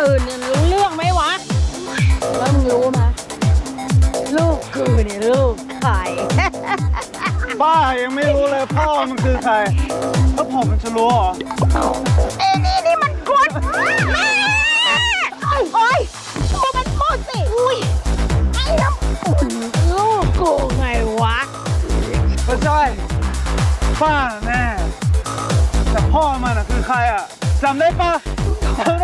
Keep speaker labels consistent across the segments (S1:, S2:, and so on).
S1: อื่นเ
S2: รู้เรื่องไหมวะ
S1: แล้วมึงรู้ไหม
S2: ลูกกูเนี่ยลูกใคร
S3: ป้ายังไม่รู้เลยพ่อมันคือใครแล้วผมมันจะรู้เหรอ
S2: เอ้นี่นี่มันกรดแม่โอ้ยโมเป็นโมสิอุ้ยไอ้ล
S1: ำลูกก
S2: ู
S1: ไงวะ
S3: ไม่ใช่ป้าแน่แต่พ่อมันอะคือใครอะจำได้ปะ จำไ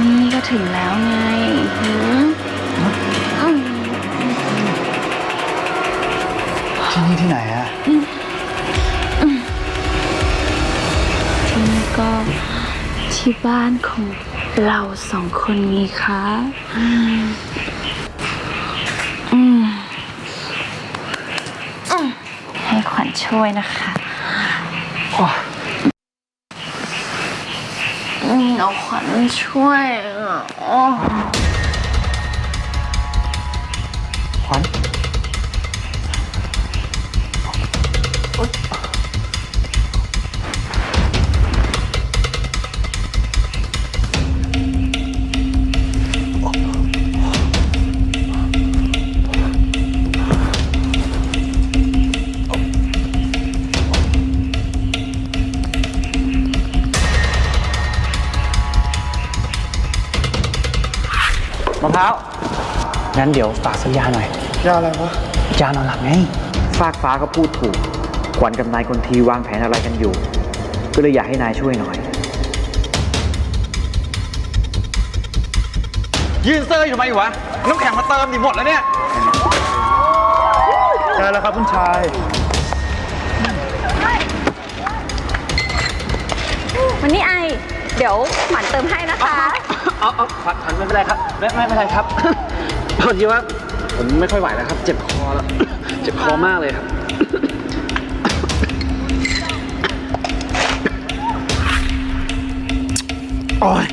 S4: นี่ก็ถึงแล้วไงหืมอืม
S5: ที่นี่ที่ไหนอะ
S4: ที่นี่ก็ที่บ้านของเราสองคนไงคะอืมอืมอืมให้ขวัญช่วยนะคะ โอ้ยอืม
S5: มะพร้าวงั้นเดี๋ยวฝากสัญญาหน่อย ยาอะไรวะ
S6: ยานอนหลับไง
S5: ฟากฟ้าก็พูดถูกขวัญกับนายคนทีวางแผนอะไรกันอยู่ ก็เลยอยากให้นายช่วยหน่อย ยืนเซอร์อยู่ทำไมวะน้ำแข็งมาเติมดิหมดแล้วเนี่ย
S3: ใช่แล้วครับคุณชาย
S4: วันนี้ไอ เดี๋ยวขวัญเติมให้นะคะ
S5: เอาเอาขวัญขวัญไม่เป็นไรครับ ไม่ไม่เป็นไรครับ พอดีว่าผมไม่ค่อยไหวแล้วครับ เจ็บคอ
S6: แล้ว เจ็บคอมากเลยคร
S5: ับ โอ้ย